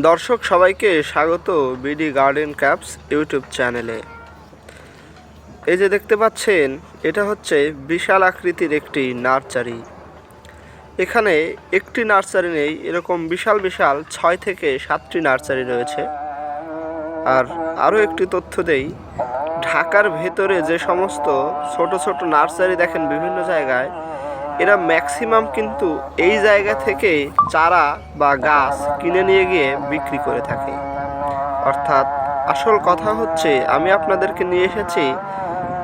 দর্শক, সবাইকে স্বাগত বিডি গার্ডেন ক্যাপস ইউটিউব চ্যানেলে। এই যে দেখতে পাচ্ছেন, এটা হচ্ছে বিশাল আকৃতির একটি নার্সারি। এখানে একটি নার্সারি নেই, এরকম বিশাল বিশাল ছয় থেকে সাতটি নার্সারি রয়েছে। আর আরও একটি তথ্য দেই, ঢাকার ভেতরে যে সমস্ত ছোট ছোট নার্সারি দেখেন বিভিন্ন জায়গায় এরা ম্যাক্সিমাম কিন্তু এই জায়গা থেকে চারা বা গাছ কিনে নিয়ে গিয়ে বিক্রি করে থাকে। অর্থাৎ আসল কথা হচ্ছে আমি আপনাদেরকে নিয়ে এসেছি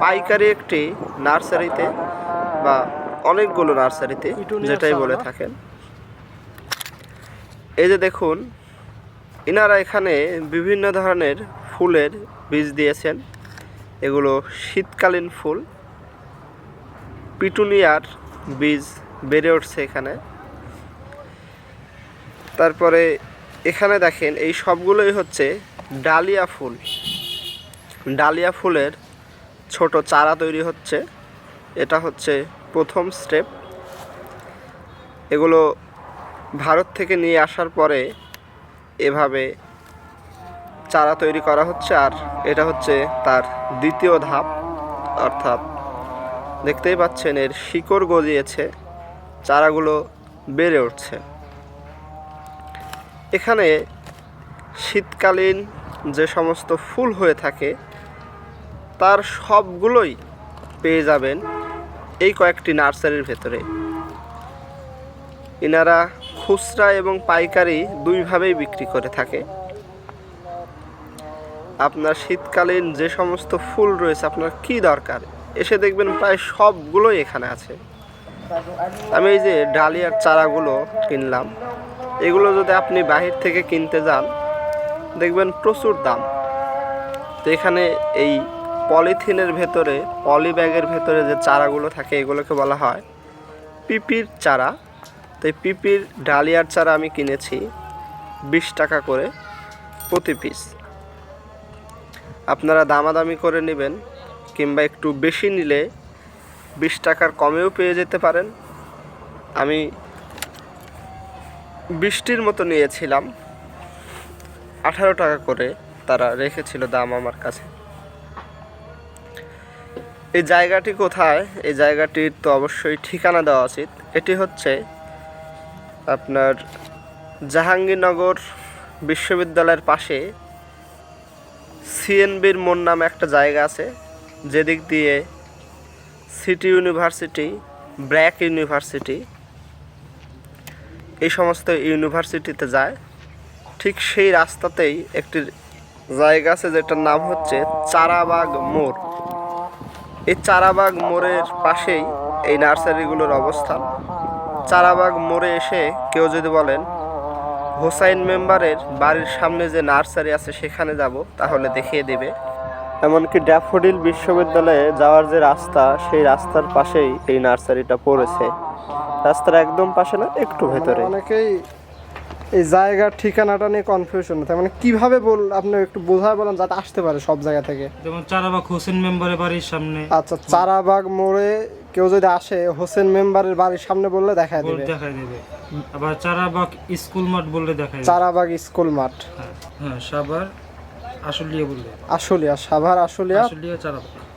পাইকারি একটি নার্সারিতে বা অনেকগুলো নার্সারিতে যেটাই বলে থাকেন। এই যে দেখুন এনারা এখানে বিভিন্ন ধরনের ফুলের বীজ দিয়েছেন। এগুলো শীতকালীন ফুল। পিটুনিয়ার বীজ বেড়ে উঠছে এখানে। তারপরে এখানে দেখেন, এই সবগুলোই হচ্ছে ডালিয়া ফুল। ডালিয়া ফুলের ছোট চারা তৈরি হচ্ছে। এটা হচ্ছে প্রথম স্টেপ। এগুলো ভারত থেকে নিয়ে আসার পরে এভাবে চারা তৈরি করা হচ্ছে, আর এটা হচ্ছে তার দ্বিতীয় ধাপ, অর্থাৎ দেখতেই পাচ্ছেন, এর শিকড় গজিয়েছে, চারাগুলো বেড়ে উঠছে। এখানে শীতকালীন যে সমস্ত ফুল হয়ে থাকে, তার সবগুলোই পেয়ে যাবেন এই কয়েকটি নার্সারির ভেতরে। এনারা খুচরা এবং পাইকারি দুইভাবেই বিক্রি করে থাকে। আপনার শীতকালীন যে সমস্ত ফুল রয়েছে, আপনার কি দরকার? এসে দেখবেন প্রায় সবগুলোই এখানে আছে। আমি এই যে ডালিয়ার চারাগুলো কিনলাম। এগুলো যদি আপনি বাহির থেকে কিনতে যান, দেখবেন প্রচুর দাম। তো এখানে এই পলিথিনের ভেতরে পলি ব্যাগের ভেতরে যে চারাগুলো থাকে, এগুলোকে বলা হয় পিপির চারা। তো এই পিপির ডালিয়ার চারা আমি কিনেছি বিশ টাকা করে প্রতি পিস। আপনারা দামাদামি করে নেবেন। কিংবা একটু বেশি নিলে বিশ টাকার কমেও পেয়ে যেতে পারেন। আমি বৃষ্টির মতো নিয়েছিলাম। আঠারো টাকা করে তারা রেখেছিল দাম আমার কাছে। এই জায়গাটি কোথায়? এই জায়গাটির তো অবশ্যই ঠিকানা দেওয়া উচিত। এটি হচ্ছে আপনার জাহাঙ্গীরনগর বিশ্ববিদ্যালয়ের পাশে সিএনবির মোড় নামে একটা জায়গা আছে। যেদিক দিয়ে সিটি ইউনিভার্সিটি, ব্র্যাক ইউনিভার্সিটি, এই সমস্ত ইউনিভার্সিটিতে যায়, ঠিক সেই রাস্তাতেই একটি জায়গা আছে যেটার নাম হচ্ছে চারাবাগ মোড়। এই চারাবাগ মোড়ের পাশেই এই নার্সারিগুলোর অবস্থান। চারাবাগ মোড়ে এসে কেউ যদি বলেন, হোসাইন মেম্বারের বাড়ির সামনে যে নার্সারি আছে সেখানে যাব, তাহলে দেখিয়ে দেবে। এমনকি ড্যাফোডিল বিশ্ববিদ্যালয়ে যাওয়ার যে রাস্তা সেই রাস্তার পাশেই এই নার্সারিটা পড়েছে। রাস্তার একদম পাশে না একটু ভেতরে। অনেকেই এই জায়গার ঠিকানাটা নিয়ে কনফিউশন তার মানে কীভাবে বল আপনি একটু বোঝায় বলেন যাতে আসতে পারে সব জায়গা থেকে। যেমন চারাবাগ হোসেন মেম্বারের বাড়ির সামনে। আচ্ছা চারাবাগ মোড়ে কেউ যদি আসে হোসেন মেম্বারের বাড়ির সামনে বললে দেখায় দেবে। দেখাই দেবে। আবার চারাবাগ স্কুল মাঠ বললে দেবে। চারাবাগ স্কুল মাঠ। হ্যাঁ, হ্যাঁ সাবার বললে। আশুলিয়া সাভার আশুলিয়া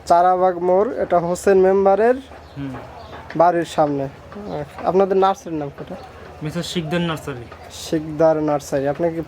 চারাবাগ। মোড় এটা হোসেন মেম্বারের বাড়ির সামনে। আপনাদের নার্সারির নাম কোটা Mrs Sikdar nursery. Sikdar nursery. আপনি কি